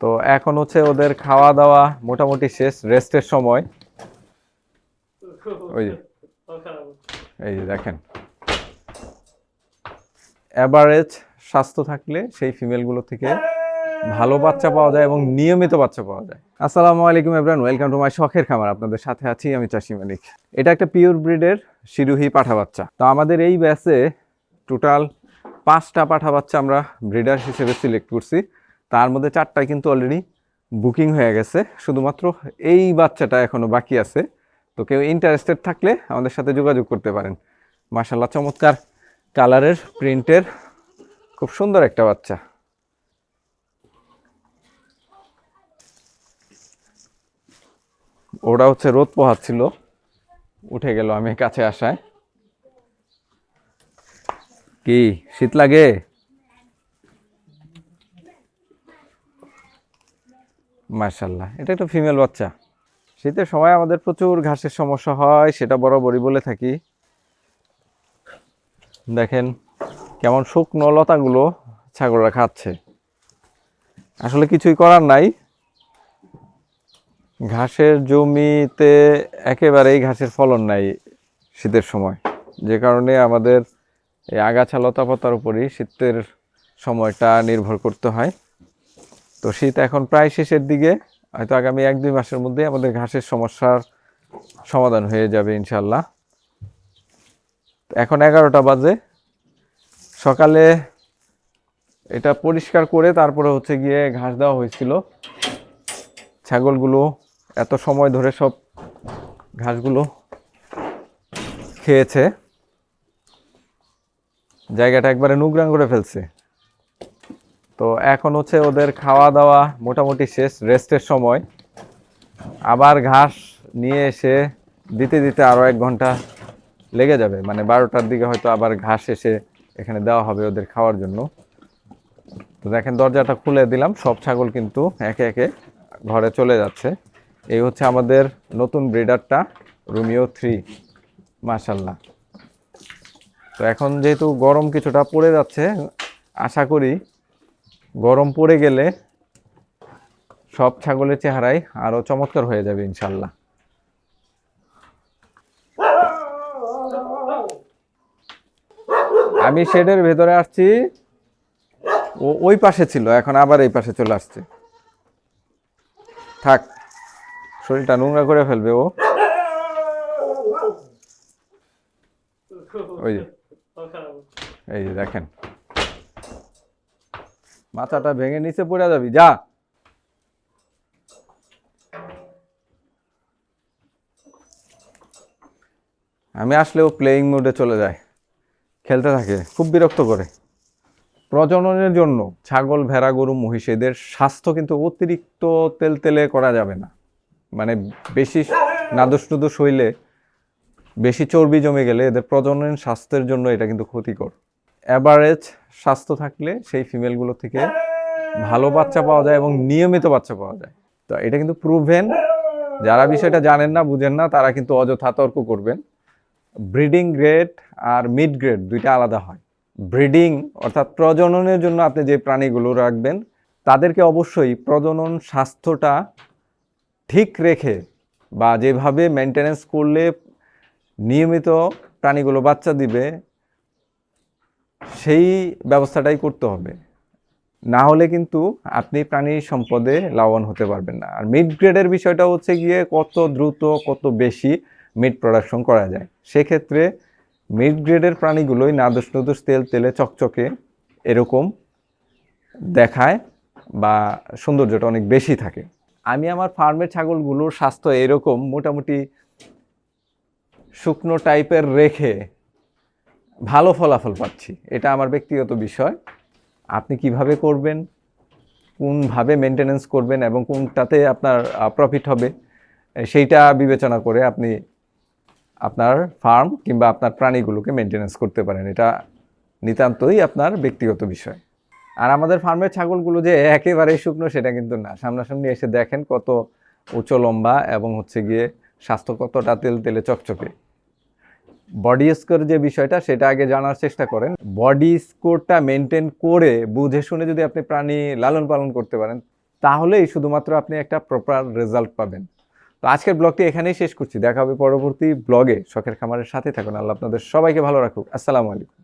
তো এখন হচ্ছে ওদের খাওয়া দাওয়া মোটামুটি শেষ, রেস্টের সময়। ওই যে, এই যে দেখেন। অ্যাভারেজ স্বাস্থ্য থাকলে সেই ফিমেলগুলো থেকে ভালো বাচ্চা পাওয়া যায় এবং নিয়মিত বাচ্চা পাওয়া যায়। আসসালামু আলাইকুম এভরান ওয়েলকাম টু মাই শখের খামার। আপনাদের সাথে আছি আমি চাষি মালিক এটা একটা পিওর ব্রিডের শিরুহি পাঠা বাচ্চা। তো আমাদের এই ব্যাচে টোটাল পাঁচটা পাঠা বাচ্চা আমরা ব্রিডার হিসেবে সিলেক্ট করছি। তার মধ্যে চারটায় কিন্তু অলরেডি বুকিং হয়ে গেছে। শুধুমাত্র এই বাচ্চাটা এখনও বাকি আছে। তো কেউ ইন্টারেস্টেড থাকলে আমাদের সাথে যোগাযোগ করতে পারেন। মার্শাল্লাহ চমৎকার কালারের, প্রিন্টের খুব সুন্দর একটা বাচ্চা। ওরা হচ্ছে রোদ পোহাচ্ছিল। উঠে গেল আমি কাছে আসায়। কি, শীত লাগে? মার্শাল্লাহ এটা একটা ফিমেল বাচ্চা। শীতের সময় আমাদের প্রচুর ঘাসের সমস্যা হয়, সেটা বরাবরই বলে থাকি। দেখেন কেমন শুকনো লতাগুলো ছাগলরা খাচ্ছে। আসলে কিছুই করার নাই। ঘাসের জমিতে একেবারেই ঘাসের ফলন নাই শীতের সময়। যে কারণে আমাদের এই আগাছা লতাপাতার উপরই শীতের সময়টা নির্ভর করতে হয়। তো শীত এখন প্রায় শেষের দিকে, হয়তো আগামী এক, দুই মাসের মধ্যে আমাদের ঘাসের সমস্যার সমাধান হয়ে যাবে ইনশাল্লাহ এখন এগারোটা বাজে। সকালে এটা পরিষ্কার করে তারপরে হচ্ছে গিয়ে ঘাস দেওয়া হয়েছিল। ছাগলগুলো এত সময় ধরে সব ঘাসগুলো খেয়েছে। জায়গাটা একবারে নুগরাং করে ফেলছে। তো এখন হচ্ছে ওদের খাওয়া দাওয়া মোটামুটি শেষ, রেস্টের সময়। আবার ঘাস নিয়ে এসে দিতে দিতে আরও এক ঘণ্টা লেগে যাবে। মানে বারোটার দিকে হয়তো আবার ঘাস এসে এখানে দেওয়া হবে ওদের খাওয়ার জন্য। তো দেখেন দরজাটা খুলে দিলাম, সব ছাগল কিন্তু একে একে ঘরে চলে যাচ্ছে। এই হচ্ছে আমাদের নতুন ব্রিডারটা, রুমিও থ্রি মাশাল্লাহ তো এখন যেহেতু গরম কিছুটা পড়ে যাচ্ছে, আশা করি গরম পড়ে গেলে সব ছাগলের চেহারাই আরও চমৎকার হয়ে যাবে, ইনশাল্লাহ। আমি শেডের ভেতরে আসছি। ও ওই পাশে ছিল, এখন আবার এই পাশে চলে আসছে। থাক, শরীরটা নোংরা করে ফেলবে ও। ওই যে, এই যে দেখেন। মাথাটা ভেঙে নিচে পড়ে যাবি, যা। আমি আসলেও প্লেয়িং মোডে চলে যায় খেলতে থাকে, খুব বিরক্ত করে। প্রজননের জন্য ছাগল, ভেড়া, গরু মহিষ এদের স্বাস্থ্য কিন্তু অতিরিক্ত তেলতেলে করা যাবে না। মানে বেশি নাদুস নুদুস হইলে বেশি চর্বি জমে গেলে এদের প্রজনন স্বাস্থ্যের জন্য এটা কিন্তু ক্ষতিকর। অ্যাভারেজ স্বাস্থ্য থাকলে সেই ফিমেলগুলো থেকে ভালো বাচ্চা পাওয়া যায় এবং নিয়মিত বাচ্চা পাওয়া যায়। তো এটা কিন্তু প্রুভেন যারা বিষয়টা জানেন না, বুঝেন না, তারা কিন্তু অযথা তর্ক করবেন। ব্রিডিং গ্রেড আর মিড গ্রেড দুইটা আলাদা হয়। ব্রিডিং অর্থাৎ প্রজননের জন্য আপনি যে প্রাণীগুলো রাখবেন, তাদেরকে অবশ্যই প্রজনন স্বাস্থ্যটা ঠিক রেখে বা যেভাবে মেনটেনেন্স করলে নিয়মিত প্রাণীগুলো বাচ্চা দিবে সেই ব্যবস্থাটাই করতে হবে। না হলে কিন্তু আপনি প্রাণী সম্পদে লাভবান হতে পারবেন না। আর মিড গ্রেডের বিষয়টা হচ্ছে গিয়ে কত দ্রুত, কত বেশি মিট প্রোডাকশন করা যায়। সেক্ষেত্রে মিড গ্রেডের প্রাণীগুলোই নাদুস নুদুস তেল তেলে চকচকে এরকম দেখায় বা সৌন্দর্যটা অনেক বেশি থাকে। আমি আমার ফার্মের ছাগলগুলোর স্বাস্থ্য এরকম মোটামুটি শুকনো টাইপের রেখে ভালো ফলাফল পাচ্ছি। এটা আমার ব্যক্তিগত বিষয়। আপনি কীভাবে করবেন, কোনভাবে মেনটেনেন্স করবেন এবং কোনটাতে আপনার প্রফিট হবে সেইটা বিবেচনা করে আপনি আপনার ফার্ম কিংবা আপনার প্রাণীগুলোকে মেনটেনেন্স করতে পারেন। এটা নিতান্তই আপনার ব্যক্তিগত বিষয়। আর আমাদের ফার্মের ছাগলগুলো যে একেবারেই শুকনো, সেটা কিন্তু না। সামনাসামনি এসে দেখেন কত উঁচু লম্বা এবং হচ্ছে গিয়ে স্বাস্থ্য কতটা তেল তেলে চকচকে। বডি স্কোর যে বিষয়টা, সেটা আগে জানার চেষ্টা করেন। বডি স্কোরটা মেনটেন করে বুঝে শুনে যদি আপনি প্রাণী লালন পালন করতে পারেন, তাহলেই শুধুমাত্র আপনি একটা প্রপার রেজাল্ট পাবেন। তো আজকের ব্লগটি এখানেই শেষ করছি। দেখা হবে পরবর্তী ব্লগে শখের খামারের সাথে থাকুন। আল্লাহ আপনাদের সবাইকে ভালো রাখুক। আসসালামু আলাইকুম।